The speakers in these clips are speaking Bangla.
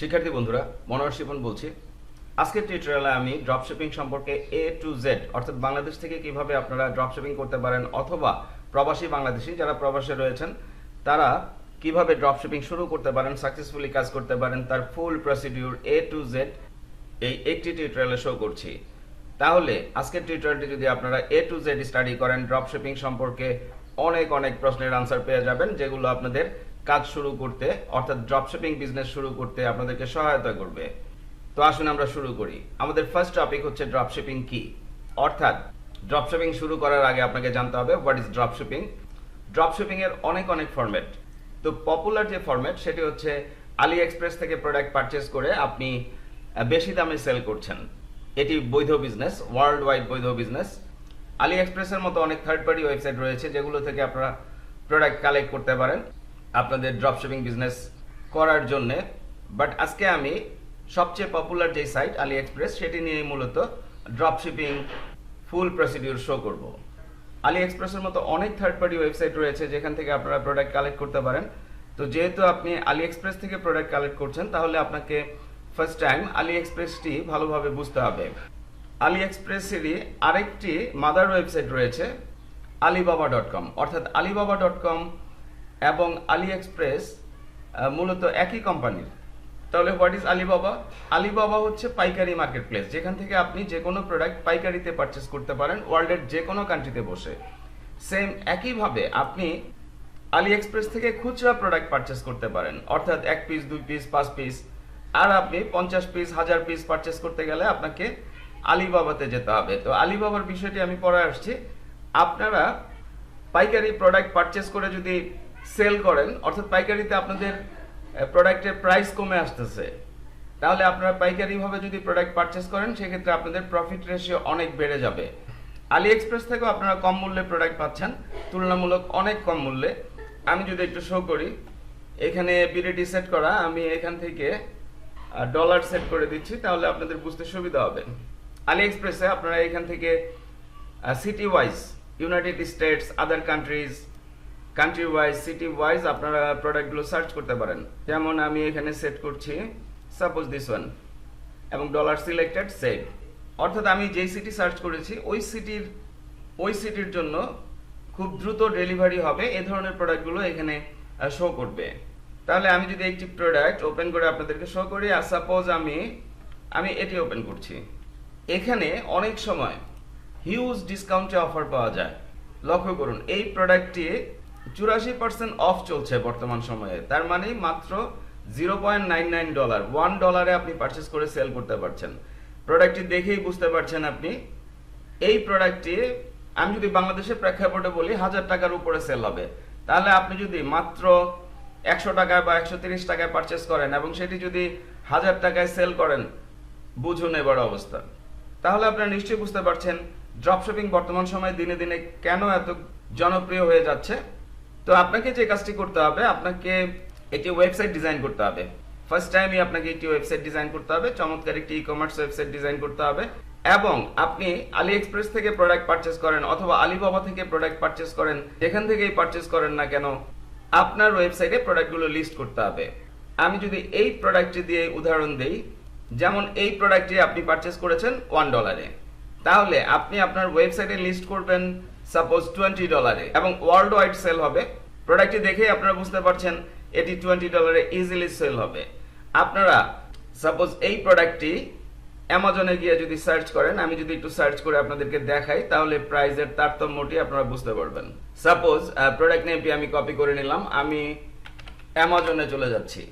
শিক্ষার্থী বন্ধুরা, মনোহর শিপন বলছি। আজকের টিউটোরিয়ালে আমি ড্রপশিপিং সম্পর্কে এ টু জেড অর্থাৎ বাংলাদেশ থেকে কীভাবে আপনারা ড্রপশিপিং করতে পারেন অথবা প্রবাসী বাংলাদেশি যারা প্রবাসে রয়েছেন, তারা কীভাবে ড্রপশিপিং শুরু করতে পারেন সাকসেসফুলি কাজ করতে পারেন, তার full procedure A to Z এই একটি টিউটোরিয়ালে শো করছি। তাহলে, আজকের টিউটোরিয়ালটি যদি আপনারা এ টু জেড স্টাডি করেন ড্রপশিপিং সম্পর্কে অনেক অনেক প্রশ্নের আনসার পেয়ে যাবেন, যেগুলো আপনাদের কাজ শুরু করতে, অর্থাৎ ড্রপশিপিং বিজনেস শুরু করতে আপনাদেরকে সহায়তা করবে। তো আসুন আমরা শুরু করি। আমাদের ফার্স্ট টপিক হচ্ছে ড্রপশিপিং কি? অর্থাৎ ড্রপশিপিং শুরু করার আগে আপনাকে জানতে হবে হোয়াট ইজ ড্রপশিপিং ড্রপশিপিং এর অনেক অনেক ফরম্যাট তো পপুলার যে ফরম্যাট সেটি হচ্ছে আলি এক্সপ্রেস থেকে প্রোডাক্ট পারচেস করে আপনি বেশি দামে সেল করছেন। এটি বৈধ বিজনেস ওয়ার্ল্ড ওয়াইড বৈধ বিজনেস আলি এক্সপ্রেসের মতো অনেক থার্ড পার্টি ওয়েবসাইট রয়েছে যেগুলো থেকে আপনারা প্রোডাক্ট কালেক্ট করতে পারেন। আপনাদের ড্রপশিপিং বিজনেস করার জন্যে বাট আজকে আমি সবচেয়ে পপুলার যে সাইট আলি এক্সপ্রেস সেটি নিয়ে মূলত ড্রপশিপিং ফুল প্রসিডিউর শো করব। আলি এক্সপ্রেসের মতো অনেক থার্ড পার্টি ওয়েবসাইট রয়েছে যেখান থেকে আপনারা প্রোডাক্ট কালেক্ট করতে পারেন। তো যেহেতু আপনি আলি এক্সপ্রেস থেকে প্রোডাক্ট কালেক্ট করছেন, তাহলে আপনাকে ফার্স্ট টাইম আলি এক্সপ্রেসটি ভালোভাবে বুঝতে হবে। আলি এক্সপ্রেসেরই আরেকটি মাদার ওয়েবসাইট রয়েছে আলিবাবা ডট কম অর্থাৎ আলিবাবা ডট কম এবং আলি এক্সপ্রেস মূলত একই কোম্পানির। তাহলে হোয়াট ইজ আলিবাবা আলিবাবা হচ্ছে পাইকারি মার্কেট প্লেস যেখান থেকে আপনি যে কোনো প্রোডাক্ট পাইকারিতে পারচেস করতে পারেন ওয়ার্ল্ডের যে কোনো কান্ট্রিতে বসে। সেম একইভাবে আপনি আলি এক্সপ্রেস থেকে খুচরা প্রোডাক্ট পারচেস করতে পারেন, অর্থাৎ এক পিস দুই পিস পাঁচ পিস আর আপনি পঞ্চাশ পিস হাজার পিস পারচেস করতে গেলে আপনাকে আলিবাবাতে যেতে হবে। তো আলিবাবার বিষয়টি আমি পরে আসছি। আপনারা পাইকারি প্রোডাক্ট পারচেস করে যদি সেল করেন, অর্থাৎ পাইকারিতে আপনাদের প্রোডাক্টের প্রাইস কমে আসতেছে। তাহলে আপনারা পাইকারিভাবে যদি প্রোডাক্ট পারচেস করেন, সেক্ষেত্রে আপনাদের প্রফিট রেশিও অনেক বেড়ে যাবে। আলি এক্সপ্রেস থেকেও আপনারা কম মূল্যে প্রোডাক্ট পাচ্ছেন, তুলনামূলক অনেক কম মূল্যে। আমি যদি একটু শো করি, এখানে বিডিটি সেট করা, আমি এখান থেকে ডলার সেট করে দিচ্ছি, তাহলে আপনাদের বুঝতে সুবিধা হবে। আলি এক্সপ্রেসে আপনারা এখান থেকে city wise United States other countries country wise city wise আপনারা প্রোডাক্টগুলো সার্চ করতে পারেন। যেমন আমি এখানে সেট করছি সাপোজ দিস ওয়ান এবং ডলার সিলেক্টেড সেভ অর্থাৎ আমি যেই সিটি সার্চ করেছি, ওই সিটির ওই সিটির জন্য খুব দ্রুত ডেলিভারি হবে, এ ধরনের প্রোডাক্টগুলো এখানে শো করবে। তাহলে আমি যদি একটি প্রোডাক্ট ওপেন করে আপনাদেরকে শো করি, আর সাপোজ আমি আমি এটি ওপেন করছি। এখানে অনেক সময় হিউজ ডিসকাউন্টে অফার পাওয়া যায়। লক্ষ্য করুন, এই প্রোডাক্টটি চুরাশি পার্সেন্ট অফ চলছে বর্তমান সময়ে। তার মানে মাত্র zero point nine nine dollar one ডলারে আপনি পারচেস করে সেল করতে পারছেন। প্রোডাক্টটি দেখেই বুঝতে পারছেন আপনি। এই প্রোডাক্টটি আমি যদি বাংলাদেশের প্রেক্ষাপটে বলি, হাজার টাকার উপরে সেল হবে। তাহলে আপনি যদি মাত্র একশো টাকায় বা একশো তিরিশ টাকায় পারচেস করেন এবং সেটি যদি হাজার টাকায় সেল করেন, বুঝুন এবার অবস্থা। তাহলে আপনারা নিশ্চয়ই বুঝতে পারছেন ড্রপশিপিং বর্তমান সময়ে দিনে দিনে কেন এত জনপ্রিয় হয়ে যাচ্ছে? তো আপনাকে যে কাজটি করতে হবে, আপনাকে একটি ওয়েবসাইট ডিজাইন করতে হবে। ফার্স্ট টাইমই আপনাকে একটি ওয়েবসাইট ডিজাইন করতে হবে, চমৎকার একটি ই কমার্স ওয়েবসাইট ডিজাইন করতে হবে এবং আপনি আলি এক্সপ্রেস থেকে প্রোডাক্ট পারচেস করেন অথবা আলিবাবা থেকে প্রোডাক্ট পারচেস করেন, যেখান থেকেই পারচেস করেন না কেন, আপনার ওয়েবসাইটে প্রোডাক্টগুলো লিস্ট করতে হবে। আমি যদি এই প্রোডাক্টটি দিয়ে উদাহরণ দেই, যেমন এই প্রোডাক্টটি আপনি পারচেস করেছেন ওয়ান ডলারে তাহলে আপনি আপনার ওয়েবসাইটে লিস্ট করবেন সাপোজ টোয়েন্টি ডলারে এবং ওয়ার্ল্ড ওয়াইড সেল হবে প্রোডাক্টটি দেখেই আপনারা বুঝতে পারছেন, এটি টোয়েন্টি ডলারে ইজিলি সেল হবে। আপনারা সাপোজ এই প্রোডাক্টটি অ্যামাজনে গিয়ে যদি সার্চ করেন, আমি যদি একটু সার্চ করে আপনাদেরকে দেখাই, তাহলে প্রাইসের তারতম্যটি আপনারা বুঝতে পারবেন। সাপোজ প্রোডাক্ট নেমটি আমি কপি করে নিলাম, আমি অ্যামাজনে চলে যাচ্ছি।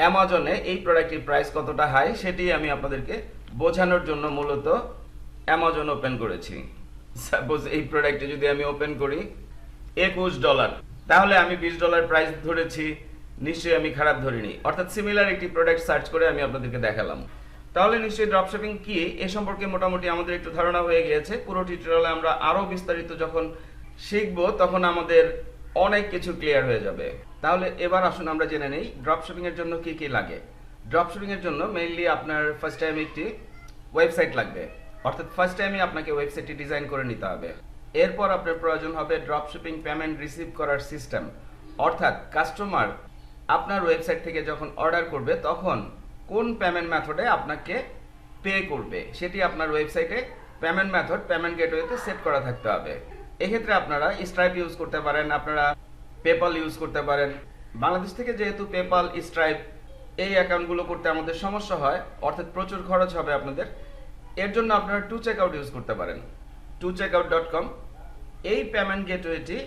অ্যামাজনে এই প্রোডাক্টটির প্রাইস কতটা হাই সেটি আমি আপনাদেরকে বোঝানোর জন্য মূলত অ্যামাজন ওপেন করেছি। সাপোজ এই প্রোডাক্টটি যদি আমি ওপেন করি, একুশ ডলার তাহলে আমি বিশ ডলার প্রাইস ধরেছি, নিশ্চয়ই আমি খারাপ ধরিনি। অর্থাৎ সিমিলার একটি প্রোডাক্ট সার্চ করে আমি আপনাদেরকে দেখালাম। তাহলে নিশ্চয়ই ড্রপশিপিং কি? এ সম্পর্কে মোটামুটি আমাদের একটু ধারণা হয়ে গিয়েছে। পুরো টিউটোরিয়ালে আমরা আরও বিস্তারিত যখন শিখব, তখন আমাদের অনেক কিছু ক্লিয়ার হয়ে যাবে। তাহলে এবার আসুন আমরা জেনে নেই ড্রপশিপিং এর জন্য কি কি লাগে। ড্রপশিপিং এর জন্য মেইনলি আপনার ফার্স্ট টাইম একটি ওয়েবসাইট লাগবে। অর্থাৎ ফার্স্ট টাইমে আপনাকে ওয়েবসাইটটি ডিজাইন করে নিতে হবে। এরপর আপনার প্রয়োজন হবে ড্রপশিপিং পেমেন্ট রিসিভ করার সিস্টেম অর্থাৎ কাস্টমার আপনার ওয়েবসাইট থেকে যখন অর্ডার করবে, তখন কোন পেমেন্ট মেথডে আপনাকে পে করবে? সেটি আপনার ওয়েবসাইটে পেমেন্ট মেথড পেমেন্ট গেটওয়েতে সেট করা থাকতে হবে। এক্ষেত্রে আপনারা স্ট্রাইপ ইউজ করতে পারেন, আপনারা পেপাল ইউজ করতে পারেন। বাংলাদেশ থেকে যেহেতু পেপাল স্ট্রাইপ এই অ্যাকাউন্টগুলো করতে আমাদের সমস্যা হয়, অর্থাৎ প্রচুর খরচ হবে আপনাদের। এর জন্য আপনারা টু চেক আউট ইউজ করতে পারেন। Two check out dot com এই পেমেন্ট গেটওয়েটি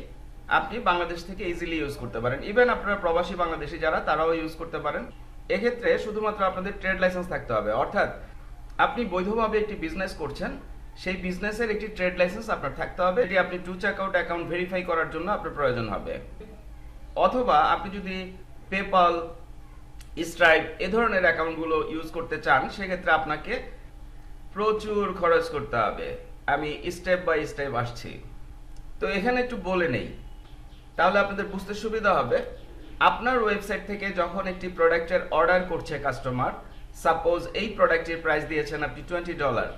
আপনি বাংলাদেশ থেকে ইজিলি ইউজ করতে পারেন। ইভেন আপনারা প্রবাসী বাংলাদেশি যারা, তারাও ইউজ করতে পারেন। এক্ষেত্রে শুধুমাত্র আপনাদের ট্রেড লাইসেন্স থাকতে হবে। অর্থাৎ আপনি বৈধভাবে একটি বিজনেস করছেন, সেই বিজনেসের একটি ট্রেড লাইসেন্স আপনার থাকতে হবে। এটি আপনি two check out account verify করার জন্য আপনার প্রয়োজন হবে। অথবা আপনি যদি পেপাল স্ট্রাইপ এ ধরনের অ্যাকাউন্টগুলো ইউজ করতে চান, সেক্ষেত্রে আপনাকে প্রচুর খরচ করতে হবে। আমি স্টেপ বাই স্টেপ আসছি। তো এখানে একটু বলে নেই। তাহলে আপনাদের বুঝতে সুবিধা হবে। আপনার ওয়েবসাইট থেকে যখন একটি প্রোডাক্টের অর্ডার করছে কাস্টমার সাপোজ এই প্রোডাক্টটির প্রাইস দিয়েছেন আপনি twenty dollar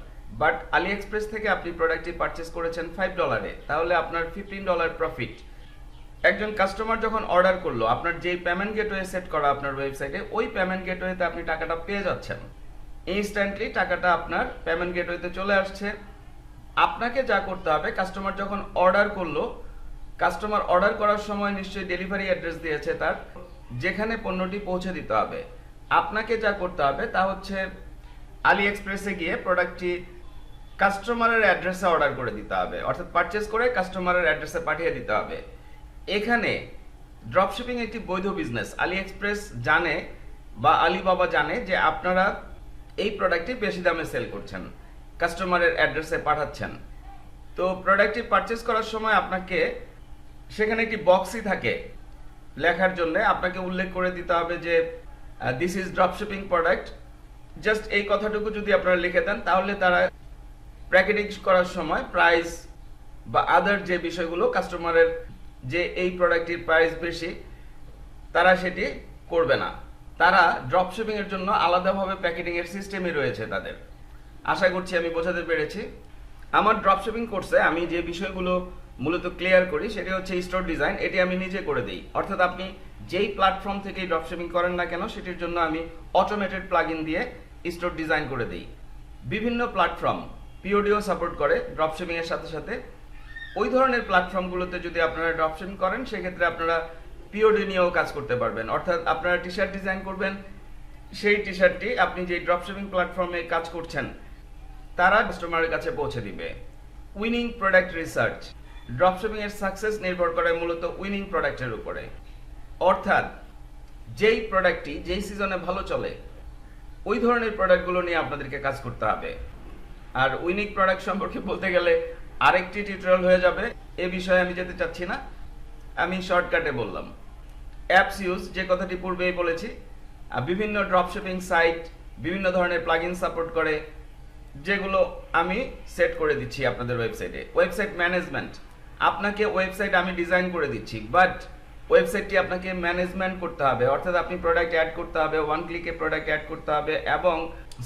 but AliExpress থেকে আপনি প্রোডাক্টটি পারচেস করেছেন ফাইভ ডলারে তাহলে আপনার ফিফটিন ডলার প্রফিট একজন কাস্টমার যখন অর্ডার করল, আপনার যেই পেমেন্ট গেটওয়ে সেট করা আপনার ওয়েবসাইটে ওই পেমেন্ট গেটওয়েতে আপনি টাকাটা পেয়ে যাচ্ছেন। ইনস্ট্যান্টলি টাকাটা আপনার পেমেন্ট গেটওয়েতে চলে আসছে। আপনাকে যা করতে হবে কাস্টমার যখন অর্ডার করল কাস্টমার অর্ডার করার সময় নিশ্চয়ই ডেলিভারি অ্যাড্রেস দিয়েছে তার, যেখানে পণ্যটি পৌঁছে দিতে হবে। আপনাকে যা করতে হবে তা হচ্ছে আলি এক্সপ্রেসে গিয়ে প্রোডাক্টটি কাস্টমারের অ্যাড্রেসে অর্ডার করে দিতে হবে। অর্থাৎ পারচেস করে কাস্টমারের অ্যাড্রেসে পাঠিয়ে দিতে হবে। এখানে ড্রপশিপিং একটি বৈধ বিজনেস আলি এক্সপ্রেস জানে বা আলিবাবা জানে যে আপনারা এই প্রোডাক্টটি বেশি দামে সেল করছেন। কাস্টমারের অ্যাড্রেসে পাঠাচ্ছেন। তো প্রোডাক্টটি পারচেস করার সময় আপনাকে সেখানে একটি বক্সই থাকে। লেখার জন্য আপনাকে উল্লেখ করে দিতে হবে যে this is dropshipping product just এই কথাটুকু যদি আপনারা লিখে দেন, তাহলে তারা প্যাকেটিং করার সময় প্রাইস বা আদার যে বিষয়গুলো কাস্টমারের যে এই প্রোডাক্টটির প্রাইস বেশি, তারা সেটি করবে না। তারা ড্রপশিপিং এর জন্য আলাদাভাবে প্যাকেটিং এর সিস্টেমই রয়েছে তাদের। আশা করছি আমি বোঝাতে পেরেছি। আমার ড্রপশিপিং কোর্সে আমি যে বিষয়গুলো মূলত ক্লিয়ার করি, সেটি হচ্ছে স্টোর ডিজাইন এটি আমি নিজে করে দিই। অর্থাৎ আপনি যেই প্ল্যাটফর্ম থেকে ড্রপশিপিং করেন না কেন, সেটির জন্য আমি অটোমেটেড প্লাগইন দিয়ে স্টোর ডিজাইন করে দিই। বিভিন্ন প্ল্যাটফর্ম পিওডিও সাপোর্ট করে ড্রপশিপিং এর সাথে সাথে। ওই ধরনের প্ল্যাটফর্মগুলোতে যদি আপনারা ড্রপশিপিং করেন, সেক্ষেত্রে আপনারা পিওডি নিয়েও কাজ করতে পারবেন। অর্থাৎ আপনারা টি শার্ট ডিজাইন করবেন, সেই টি শার্টটি আপনি যে ড্রপশিপিং প্ল্যাটফর্মে কাজ করছেন, তারা কাস্টমারের কাছে পৌঁছে দিবে। উইনিং প্রোডাক্ট রিসার্চ ড্রপশিপিং এর সাকসেস নির্ভর করে মূলত উইনিং প্রোডাক্টের উপরে। অর্থাৎ, যেই প্রোডাক্টটি যেই সিজনে ভালো চলে, ওই ধরনের প্রোডাক্টগুলো নিয়ে আপনাদেরকে কাজ করতে হবে। আর উইনিক প্রোডাক্ট সম্পর্কে বলতে গেলে আরেকটি টিউটোরিয়াল হয়ে যাবে। এ বিষয়ে আমি যেতে চাচ্ছি না। আমি শর্টকাটে বললাম। অ্যাপস ইউজ যে কথাটি পূর্বেই বলেছি বিভিন্ন ড্রপশিপিং সাইট বিভিন্ন ধরনের প্লাগইন সাপোর্ট করে, যেগুলো আমি সেট করে দিচ্ছি আপনাদের ওয়েবসাইটে ওয়েবসাইট ম্যানেজমেন্ট আপনাকে ওয়েবসাইট আমি ডিজাইন করে দিচ্ছি বাট ওয়েবসাইটটি আপনাকে ম্যানেজমেন্ট করতে হবে। অর্থাৎ আপনি প্রোডাক্ট অ্যাড করতে হবে ওয়ান ক্লিকে প্রোডাক্ট অ্যাড করতে হবে, এবং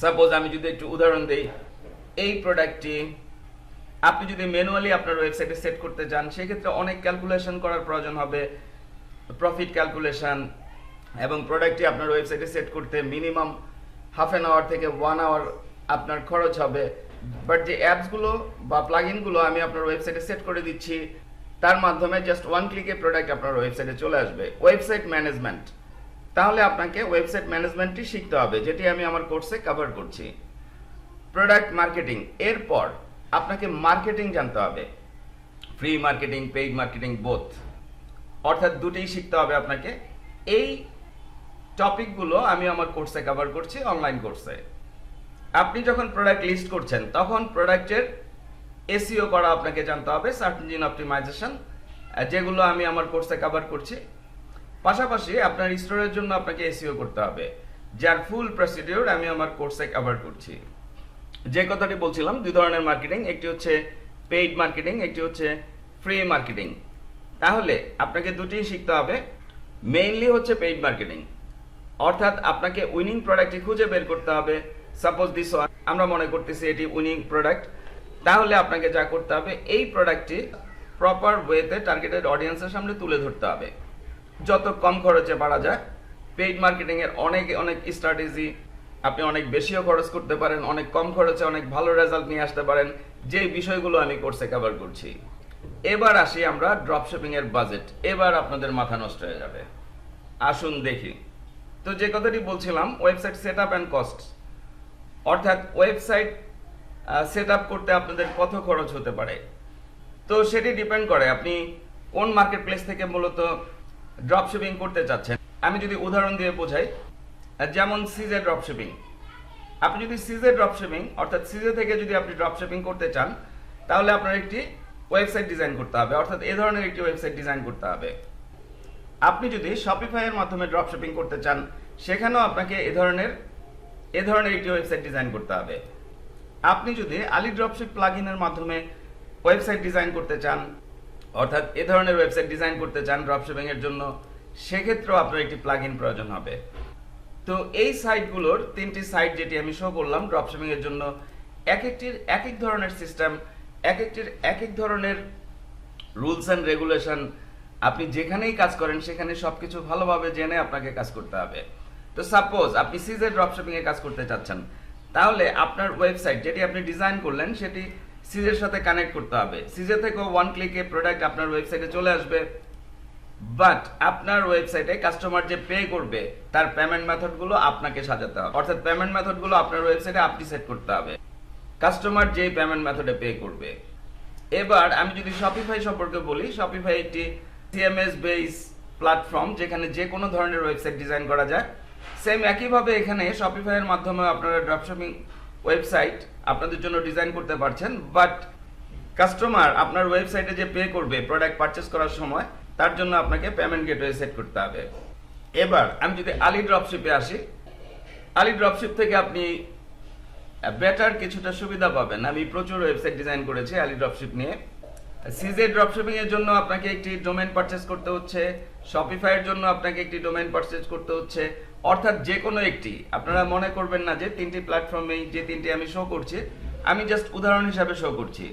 সাপোজ আমি যদি একটু উদাহরণ দিই, এই প্রোডাক্টটি আপনি যদি ম্যানুয়ালি আপনার ওয়েবসাইটে সেট করতে চান, সেক্ষেত্রে অনেক ক্যালকুলেশন করার প্রয়োজন হবে। প্রফিট ক্যালকুলেশন এবং প্রোডাক্টটি আপনার ওয়েবসাইটে সেট করতে মিনিমাম হাফ অ্যান আওয়ার থেকে ওয়ান আওয়ার আপনার খরচ হবে। বাট যে অ্যাপসগুলো বা প্লাগইনগুলো আমি আপনার ওয়েবসাইটে সেট করে দিচ্ছি, তার মাধ্যমে জাস্ট ওয়ান ক্লিকে প্রোডাক্ট আপনার ওয়েবসাইটে চলে আসবে। ওয়েবসাইট ম্যানেজমেন্ট তাহলে আপনাকে ওয়েবসাইট ম্যানেজমেন্টটি শিখতে হবে, যেটি আমি আমার কোর্সে কভার করছি। প্রোডাক্ট মার্কেটিং এরপর আপনাকে মার্কেটিং জানতে হবে। Free marketing paid marketing both অর্থাৎ দুটোই শিখতে হবে আপনাকে। এই টপিকগুলো আমি আমার কোর্সে কভার করছি অনলাইন কোর্সে আপনি যখন প্রোডাক্ট লিস্ট করছেন, তখন প্রোডাক্টের এসিও করা আপনাকে জানতে হবে সার্চ ইঞ্জিন অপটিমাইজেশন যেগুলো আমি আমার কোর্সে কভার করছি। পাশাপাশি আপনার স্টোরের জন্য আপনাকে এসিও করতে হবে, যার ফুল প্রসিডিওর আমি আমার কোর্সে কভার করছি। যে কথাটি বলছিলাম, দুই ধরনের মার্কেটিং একটি হচ্ছে পেইড মার্কেটিং একটি হচ্ছে ফ্রি মার্কেটিং তাহলে আপনাকে দুটিই শিখতে হবে। মেইনলি হচ্ছে পেইড মার্কেটিং অর্থাৎ আপনাকে উইনিং প্রোডাক্টটি খুঁজে বের করতে হবে। সাপোজ দিস আমরা মনে করতেছি এটি উইনিং প্রোডাক্ট তাহলে আপনাকে যা করতে হবে, এই প্রোডাক্টটি প্রপার ওয়েতে টার্গেটেড অডিয়েন্সের সামনে তুলে ধরতে হবে। যত কম খরচে পারা যায় পেইড মার্কেটিং এর অনেক অনেক স্ট্র্যাটেজি আপনি অনেক বেশিও খরচ করতে পারেন, অনেক কম খরচে অনেক ভালো রেজাল্ট নিয়ে আসতে পারেন। যে বিষয়গুলো আমি কোর্সে কভার করছি। এবার আসি আমরা ড্রপশিপিং এর বাজেট এবার আপনাদের মাথা নষ্ট হয়ে যাবে। আসুন দেখি। তো যে কথাটি বলছিলাম website set up and cost অর্থাৎ ওয়েবসাইট সেট আপ করতে আপনাদের কত খরচ হতে পারে? তো সেটি ডিপেন্ড করে আপনি কোন মার্কেট প্লেস থেকে মূলত ড্রপ শিপিং করতে চাচ্ছেন। আমি যদি উদাহরণ দিয়ে বোঝাই যেমন সিজে ড্রপ শিপিং আপনি যদি সিজে ড্রপ শিপিং অর্থাৎ সিজে থেকে যদি আপনি ড্রপ শিপিং করতে চান, তাহলে আপনার একটি ওয়েবসাইট ডিজাইন করতে হবে, অর্থাৎ এ ধরনের একটি ওয়েবসাইট ডিজাইন করতে হবে। আপনি যদি শপিফাইয়ের মাধ্যমে ড্রপ শিপিং করতে চান, সেখানেও আপনাকে এ ধরনের এ ধরনের একটি ওয়েবসাইট ডিজাইন করতে হবে। আপনি যদি আলি ড্রপশিপ প্লাগইনের মাধ্যমে ওয়েবসাইট ডিজাইন করতে চান, অর্থাৎ এ ধরনের ওয়েবসাইট ডিজাইন করতে চান ড্রপশিপিং এর জন্য, সেক্ষেত্রেও আপনার একটি প্লাগইন প্রয়োজন হবে। তো এই সাইটগুলোর তিনটি সাইট যেটি আমি শো করলাম ড্রপশিপিং এর জন্য এক একটির এক এক ধরনের সিস্টেম এক একটির এক এক ধরনের রুলস অ্যান্ড রেগুলেশন আপনি যেখানেই কাজ করেন, সেখানে সবকিছু ভালোভাবে জেনে আপনাকে কাজ করতে হবে। তো সাপোজ আপনি সিজে ড্রপশিপিং এ কাজ করতে চাচ্ছেন, তাহলে আপনার ওয়েবসাইট যেটি আপনি ডিজাইন করলেন, সেটি সিজের সাথে কানেক্ট করতে হবে। সিজে থেকে ওয়ান ক্লিকে প্রোডাক্ট আপনার ওয়েবসাইটে চলে আসবে। বাট আপনার ওয়েবসাইটে কাস্টমার যে পে করবে, তার পেমেন্ট মেথডগুলো আপনাকে সাজাতে হবে। অর্থাৎ পেমেন্ট মেথডগুলো আপনার ওয়েবসাইটে আপনি সেট করতে হবে। কাস্টমার যেই পেমেন্ট মেথডে পে করবে। এবার আমি যদি শপিফাই সম্পর্কে বলি শপিফাই একটি সিএমএস বেস প্ল্যাটফর্ম যেখানে যে কোনো ধরনের ওয়েবসাইট ডিজাইন করা যায়। সেম একইভাবে এখানে শপিফাইয়ের মাধ্যমে আপনারা ড্রপশপিং ওয়েবসাইট আপনাদের জন্য ডিজাইন করতে পারছেন বাট কাস্টমার আপনার ওয়েবসাইটে যে পে করবে প্রোডাক্ট পারচেস করার সময়, তার জন্য আপনাকে পেমেন্ট গেটওয়ে সেট করতে হবে। এবার আমি যদি আলি ড্রপশিপে আসি, আলি ড্রপশিপ থেকে আপনি বেটার কিছুটা সুবিধা পাবেন। আমি প্রচুর ওয়েবসাইট ডিজাইন করেছি আলি ড্রপশিপ নিয়ে। সিজে ড্রপশিপিং এর জন্য আপনাকে একটি ডোমেন পারচেজ করতে হচ্ছে। শপিফাই এর জন্য আপনাকে একটি ডোমেন পারচেজ করতে হচ্ছে। অর্থাৎ যে কোনো একটি। আপনারা মনে করবেন না যে তিনটি প্ল্যাটফর্মেই যে তিনটি আমি শো করছি, আমি জাস্ট উদাহরণ হিসাবে শো করছি।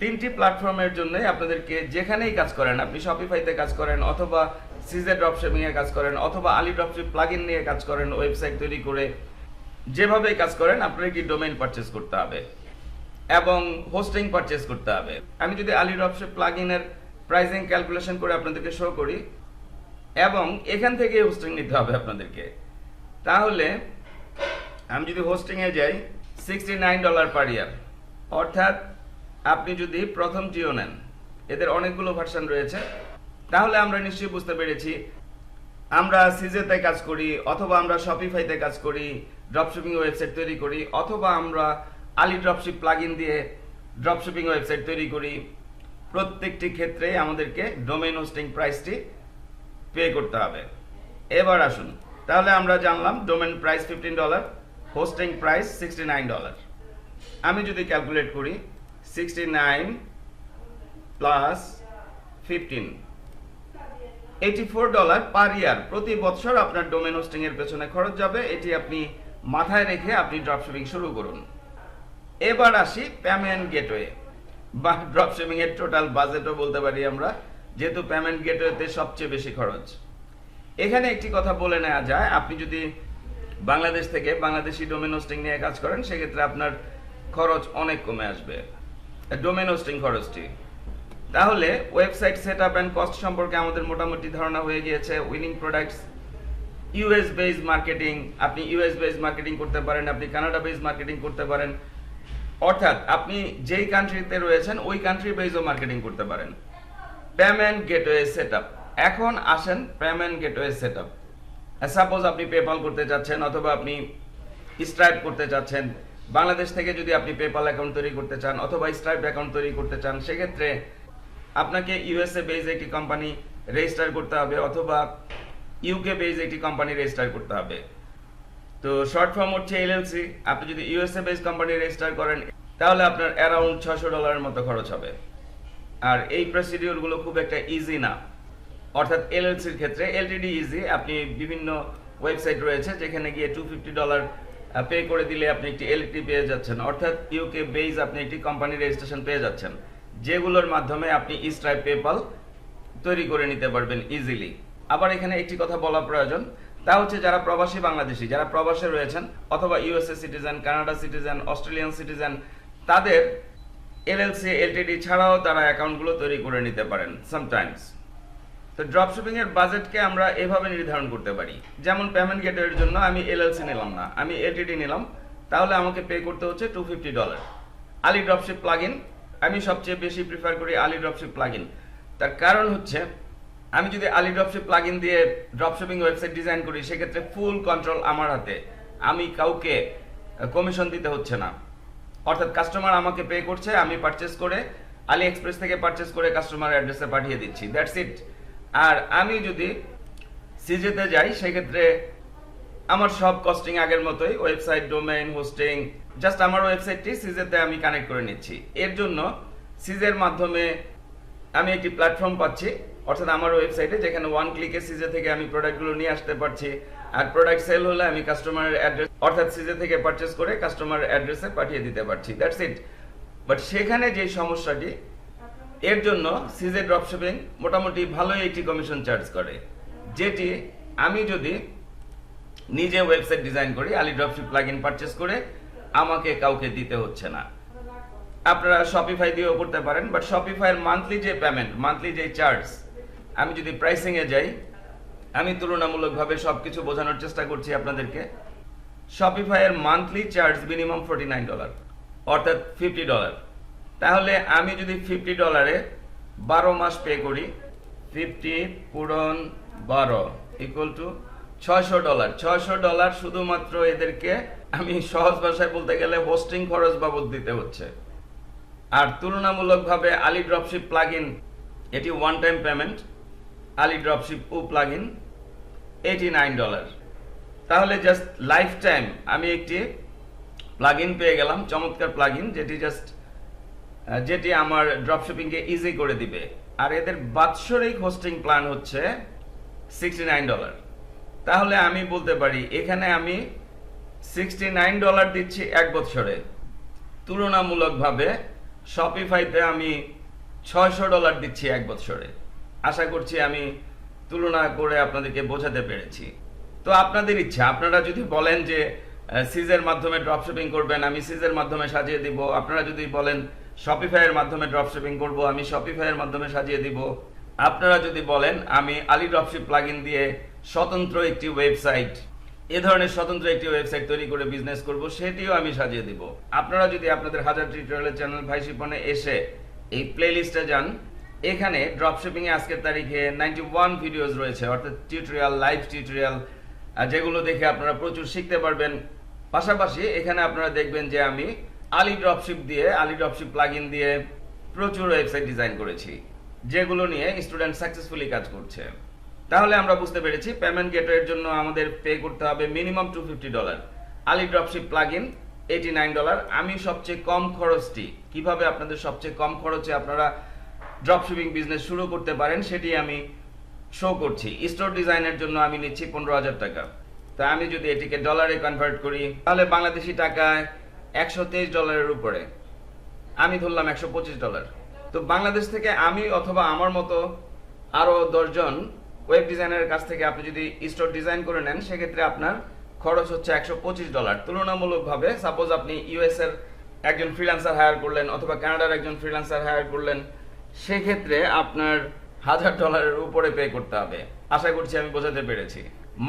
তিনটি প্ল্যাটফর্মের জন্য আপনাদেরকে যেখানেই কাজ করেন, আপনি শপিফাইতে কাজ করেন অথবা সিজে ড্রপশিপিং এ কাজ করেন অথবা আলি ড্রপশিপ প্লাগইন নিয়ে কাজ করেন ওয়েবসাইট তৈরি করে যেভাবে কাজ করেন আপনার একটি ডোমেইন পারচেজ করতে হবে? এবং হোস্টিং পারচেজ করতে হবে। আমি যদি আলি ড্রপশিপ প্লাগইনের প্রাইসিং ক্যালকুলেশন করে আপনাদেরকে শো করি, এবং এখান থেকে হোস্টিং নিতে হবে আপনাদেরকে, তাহলে আমি যদি হোস্টিং এ যাই sixty nine dollar per year অর্থাৎ আপনি যদি প্রথম জিও নেন, এদের অনেকগুলো ভার্সন রয়েছে, তাহলে আমরা নিশ্চয়ই বুঝতে পেরেছি আমরা সিজেতে কাজ করি, অথবা আমরা শপিফাইতে কাজ করি ড্রপশিপিং ওয়েবসাইট তৈরি করি, অথবা আমরা আলি ড্রপশিপ প্লাগইন দিয়ে ড্রপশিপিং ওয়েবসাইট তৈরি করি। প্রত্যেকটি ক্ষেত্রে আমাদেরকে ডোমেন হোস্টিং প্রাইসটি পে করতে হবে। এবার আসুন, তাহলে আমরা জানলাম domain price fifteen dollar hosting price sixty nine dollar আমি যদি ক্যালকুলেট করি sixty nine plus fifteen eighty four dollar per year প্রতি বছর আপনার ডোমেন হোস্টিং এর পেছনে খরচ যাবে, এটি আপনি মাথায় রেখে আপনি ড্রপশিপিং শুরু করুন। এবার আসি পেমেন্ট গেটওয়ে বা ড্রপশিপিং এর টোটাল বাজেটও বলতে পারি আমরা, যেহেতু পেমেন্ট গেটওয়েতে সবচেয়ে বেশি খরচ। এখানে একটি কথা বলে নেওয়া যায়, আপনি যদি বাংলাদেশ থেকে বাংলাদেশি ডোমেন হোস্টিং নিয়ে কাজ করেন, সেক্ষেত্রে আপনার খরচ অনেক কমে আসবে। ডোমেন হোস্টিং খরচটি। তাহলে website set up and cost সম্পর্কে আমাদের মোটামুটি ধারণা হয়ে গিয়েছে। Winning products US base marketing আপনি ইউএস বেস মার্কেটিং করতে পারেন, আপনি কানাডা বেস মার্কেটিং করতে পারেন। অর্থাৎ আপনি যেই কান্ট্রিতে রয়েছেন, ওই কান্ট্রি বেসও মার্কেটিং করতে পারেন। পেমেন্ট গেটওয়ে সেট আপ এখন আসেন payment gateway set up suppose আপনি পেপাল করতে চাচ্ছেন অথবা আপনি স্ট্রাইপ করতে চাচ্ছেন। বাংলাদেশ থেকে যদি আপনি পেপাল অ্যাকাউন্ট তৈরি করতে চান অথবা স্ট্রাইপ অ্যাকাউন্ট তৈরি করতে চান, সেক্ষেত্রে আপনাকে ইউএসএ বেজ একটি কোম্পানি রেজিস্টার করতে হবে অথবা ইউকে বেজ একটি কোম্পানি রেজিস্টার করতে হবে। তো শর্ট ফর্ম হচ্ছে এলএলসি আপনি যদি ইউএসএ বেস কোম্পানি রেজিস্টার করেন, তাহলে আপনার অ্যারাউন্ড ছশো ডলারের মতো খরচ হবে। আর এই প্রসিডিওরগুলো খুব একটা ইজি না। অর্থাৎ এলএলসির ক্ষেত্রে এলটিডি ইজি আপনি বিভিন্ন ওয়েবসাইট রয়েছে, যেখানে গিয়ে টু ফিফটি ডলার পে করে দিলে আপনি একটি এলটি পেয়ে যাচ্ছেন। অর্থাৎ ইউকে বেজ আপনি একটি কোম্পানি রেজিস্ট্রেশন পেয়ে যাচ্ছেন। যেগুলোর মাধ্যমে আপনি স্ট্রাইপ পেপাল তৈরি করে নিতে পারবেন ইজিলি আবার এখানে একটি কথা বলা প্রয়োজন, তা হচ্ছে যারা প্রবাসী বাংলাদেশি, যারা প্রবাসে রয়েছেন অথবা USA citizen Canada citizen Australian citizen তাদের এলএলসি এলটিডি ছাড়াও তারা অ্যাকাউন্টগুলো তৈরি করে নিতে পারেন সামটাইমস তো ড্রপশিপিং এর বাজেটকে আমরা এভাবে নির্ধারণ করতে পারি। যেমন পেমেন্ট গেটের জন্য আমি এলএলসি নিলাম না, আমি এলটিডি নিলাম, তাহলে আমাকে পে করতে হচ্ছে two fifty dollar AliDropship plugin আমি সবচেয়ে বেশি প্রিফার করি আলি ড্রপশিপ প্লাগইন তার কারণ হচ্ছে, আমি যদি আলি ড্রপশিপ প্লাগইন দিয়ে ড্রপশিপিং ওয়েবসাইট ডিজাইন করি, সেক্ষেত্রে ফুল কন্ট্রোল আমার হাতে। আমি কাউকে কমিশন দিতে হচ্ছে না। অর্থাৎ কাস্টমার আমাকে পে করছে, আমি পারচেস করে আলি এক্সপ্রেস থেকে পারচেস করে কাস্টমার অ্যাড্রেসে পাঠিয়ে দিচ্ছি। দ্যাটস ইট আর আমি যদি সিজেতে যাই, সেক্ষেত্রে আমার সব কস্টিং আগের মতোই ওয়েবসাইট ডোমেইন হোস্টিং জাস্ট আমার ওয়েবসাইটটি সিজেতে আমি কানেক্ট করে নিচ্ছি। এর জন্য সিজের মাধ্যমে আমি একটি প্ল্যাটফর্ম পাচ্ছি। অর্থাৎ আমার ওয়েবসাইটে যেখানে ওয়ান ক্লিকে সিজে থেকে আমি প্রোডাক্টগুলো নিয়ে আসতে পারছি। আর প্রোডাক্ট সেল হলে আমি কাস্টমারের অ্যাড্রেস অর্থাৎ সিজে থেকে পারচেস করে কাস্টমার অ্যাড্রেসে পাঠিয়ে দিতে পারছি। দ্যাটস ইট বাট সেখানে যে সমস্যাটি, এর জন্য সিজে ড্রপশিপিং মোটামুটি ভালোই একটি কমিশন চার্জ করে। যেটি আমি যদি নিজে ওয়েবসাইট ডিজাইন করি আলি ড্রপশিপ প্লাগইন পারচেস করে আমাকে কাউকে দিতে হচ্ছে না। আপনারা শপিফাই দিয়েও করতে পারেন বাট শপিফাইয়ের মান্থলি যে পেমেন্ট মান্থলি যে চার্জ আমি যদি প্রাইসিং এ যাই, আমি তুলনামূলকভাবে সব কিছু বোঝানোর চেষ্টা করছি আপনাদেরকে। শপিফাইয়ের monthly charge minimum forty nine dollar অর্থাৎ ফিফটি ডলার তাহলে আমি যদি ফিফটি ডলারে বারো মাস পে করি ফিফটি পূরণ বারো ইকুয়াল টু ছয়শো ডলার ছয়শো ডলার শুধুমাত্র এদেরকে আমি সহজ ভাষায় বলতে গেলে হোস্টিং খরচ বাবদ দিতে হচ্ছে। আর তুলনামূলকভাবে আলি ড্রপশিপ প্লাগইন এটি one time payment AliDropship ও প্লাগইন এইটি নাইন ডলার তাহলে জাস্ট লাইফ টাইম আমি একটি প্লাগইন পেয়ে গেলাম, চমৎকার প্লাগইন যেটি জাস্ট যেটি আমার ড্রপশিপিংকে ইজি করে দিবে। আর এদের বাৎসরিক হোস্টিং প্ল্যান হচ্ছে সিক্সটি নাইন ডলার তাহলে আমি বলতে পারি, এখানে আমি সিক্সটি নাইন ডলার দিচ্ছি এক বছরে তুলনামূলকভাবে শপিফাইতে আমি ছয়শো ডলার দিচ্ছি এক বছরে আশা করছি আমি তুলনা করে আপনাদেরকে বোঝাতে পেরেছি। তো আপনাদের ইচ্ছা, আপনারা যদি বলেন যে সিজের মাধ্যমে ড্রপশিপিং করবেন, আমি সিজের মাধ্যমে সাজিয়ে দিব। আপনারা যদি বলেন শপিফাইয়ের মাধ্যমে ড্রপশিপিং করব, আমি শপিফাইয়ের মাধ্যমে সাজিয়ে দিব। আপনারা যদি বলেন, আমি আলি ড্রপশিপ প্লাগইন দিয়ে স্বতন্ত্র একটি ওয়েবসাইট এ ধরনের স্বতন্ত্র একটি ওয়েবসাইট তৈরি করে বিজনেস করব, সেটিও আমি সাজিয়ে দিব। আপনারা যদি আপনাদের হাজার টিউটোরিয়ালের চ্যানেল ভাই শিপনে এসে এই প্লেলিস্টে যান, এখানে ড্রপশিপিং এ আজকের তারিখে নাইনটি ওয়ান ভিডিওস রয়েছে, অর্থাৎ টিউটোরিয়াল লাইভ টিউটোরিয়াল যেগুলো দেখে আপনারা প্রচুর শিখতে পারবেন। পাশাপাশি এখানে আপনারা দেখবেন যে আমি আলি ড্রপশিপ দিয়ে, আলি ড্রপশিপ প্লাগইন দিয়ে প্রচুর ওয়েবসাইট ডিজাইন করেছি, যেগুলো নিয়ে স্টুডেন্ট সাকসেসফুলি কাজ করছে। তাহলে আমরা বুঝতে পেরেছি পেমেন্ট গেটওয়ের জন্য আমাদের পে করতে হবে minimum two fifty dollar AliDropship plugin eighty nine dollar আমি সবচেয়ে কম খরচটি, কীভাবে আপনাদের সবচেয়ে কম খরচে আপনারা ড্রপশিপিং বিজনেস শুরু করতে পারেন সেটি আমি শো করছি। স্টোর ডিজাইনের জন্য আমি নিচ্ছি পনেরো হাজার টাকা। তা আমি যদি এটিকে ডলারে কনভার্ট করি, তাহলে বাংলাদেশি টাকায় একশো তেইশ ডলারের উপরে। আমি ধরলাম একশো পঁচিশ ডলার তো বাংলাদেশ থেকে আমি অথবা আমার মতো আরও দশজন ওয়েব ডিজাইনারের কাছ থেকে আপনি যদি স্টোর ডিজাইন করে নেন, সেক্ষেত্রে আপনার খরচ হচ্ছে একশো পঁচিশ ডলার তুলনামূলকভাবে সাপোজ আপনি ইউএস এর একজন ফ্রিল্যান্সার হায়ার করলেন অথবা কানাডার একজন ফ্রিলান্সার হায়ার করলেন, সেক্ষেত্রে আপনার হাজার ডলারের উপরে পে করতে হবে। আশা করছি আমি বোঝাতে পেরেছি।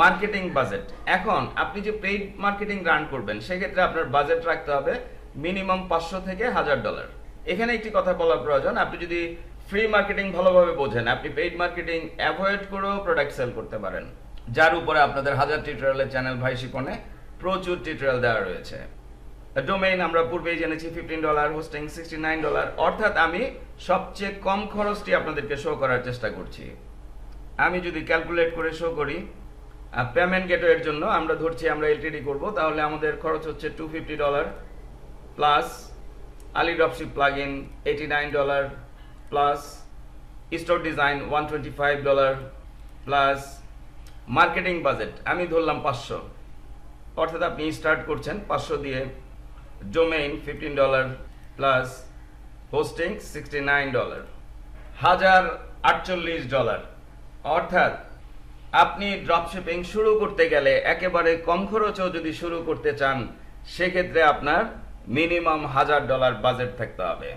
মার্কেটিং বাজেট এখন আপনি যে পেইড মার্কেটিং রান করবেন, সেক্ষেত্রে আপনার বাজেট রাখতে হবে মিনিমাম পাঁচশো থেকে হাজার ডলার এখানে একটি কথা বলা প্রয়োজন, আপনি যদি ফ্রি মার্কেটিং ভালোভাবে বোঝেন আপনি পেইড মার্কেটিং অ্যাভয়েড করেও প্রোডাক্ট সেল করতে পারেন। যার উপরে আপনাদের হাজার টিউটোরিয়ালের চ্যানেল ভাই শিপনে প্রচুর টিউটোরিয়াল দেওয়া রয়েছে। ডোমেইন আমরা পূর্বেই জেনেছি fifteen dollar hosting sixty nine dollar অর্থাৎ আমি সবচেয়ে কম খরচটি আপনাদেরকে শো করার চেষ্টা করছি। আমি যদি ক্যালকুলেট করে শো করি পেমেন্ট গেটওয়ের জন্য আমরা ধরছি আমরা এলটিডি করব, তাহলে আমাদের খরচ হচ্ছে two fifty dollar plus AliDropship plugin eighty nine dollar plus store design one twenty five dollar plus marketing budget আমি ধরলাম পাঁচশো। অর্থাৎ আপনি স্টার্ট করছেন পাঁচশো দিয়ে domain fifteen dollar plus hosting sixty nine dollar হাজার আটচল্লিশ ডলার অর্থাৎ আপনি ড্রপশিপিং শুরু করতে গেলে একেবারে কম খরচেও যদি শুরু করতে চান, সেক্ষেত্রে আপনার মিনিমাম হাজার ডলার বাজেট থাকতে হবে।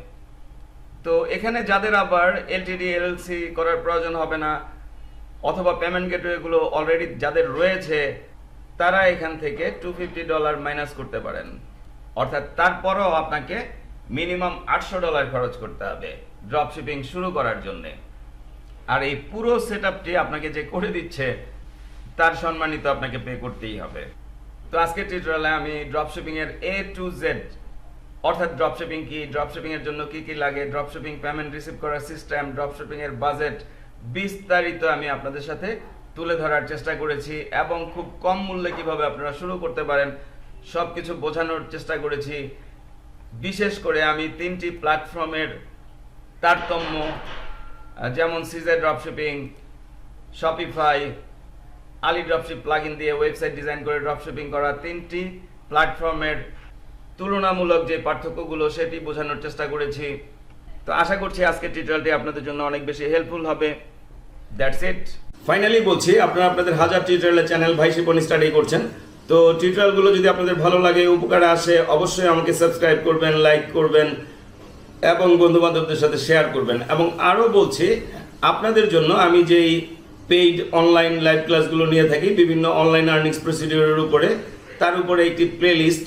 তো এখানে যাদের আবার এলটিডি এলএলসি করার প্রয়োজন হবে না, অথবা পেমেন্ট গেটওয়েগুলো অলরেডি যাদের রয়েছে, তারা এখান থেকে টু ফিফটি ডলার মাইনাস করতে পারেন। অর্থাৎ তারপরও আপনাকে মিনিমাম আটশো ডলার খরচ করতে হবে ড্রপ শিপিং শুরু করার জন্যে। আর এই পুরো সেট আপনাকে যে করে দিচ্ছে, তার সম্মানিত আপনাকে পে করতেই হবে। তো আজকে টিউটোরিয়ালে আমি ড্রপশিপিং এর এ টু জেড অর্থাৎ ড্রপশিপিং কি ড্রপশিপিং এর জন্য কি কি লাগে ড্রপশিপিং পেমেন্ট রিসিভ করার সিস্টেম ড্রপশিপিং এর বাজেট বিস্তারিত আমি আপনাদের সাথে তুলে ধরার চেষ্টা করেছি এবং খুব কম মূল্যে কীভাবে আপনারা শুরু করতে পারেন সবকিছু বোঝানোর চেষ্টা করেছি। বিশেষ করে আমি তিনটি প্ল্যাটফর্মের তারতম্য যেমন CJ dropshipping Shopify AliDropship plugin দিয়ে ওয়েবসাইট ডিজাইন করে ড্রপশিপিং করা তিনটি প্ল্যাটফর্মের তুলনামূলক যে পার্থক্যগুলো সেটি বোঝানোর চেষ্টা করেছি। তো আশা করছি আজকের টিউটোরিয়ালটি আপনাদের জন্য অনেক বেশি হেল্পফুল হবে। দ্যাটস ইট ফাইনালি বলছি, আপনারা আপনাদের হাজার টিউটোরিয়ালের চ্যানেল ভাই শিপন স্টাডি করছেন। তো টিউটোরিয়ালগুলো যদি আপনাদের ভালো লাগে, উপকারে আসে, অবশ্যই আমাকে সাবস্ক্রাইব করবেন লাইক করবেন, এবং বন্ধু বান্ধবদের সাথে শেয়ার করবেন। এবং আরও বলছি, আপনাদের জন্য আমি যেই পেইড অনলাইন লাইভ ক্লাসগুলো নিয়ে থাকি, বিভিন্ন অনলাইন আর্নিংস প্রসিডিওরের উপরে, তার উপরে একটি playlist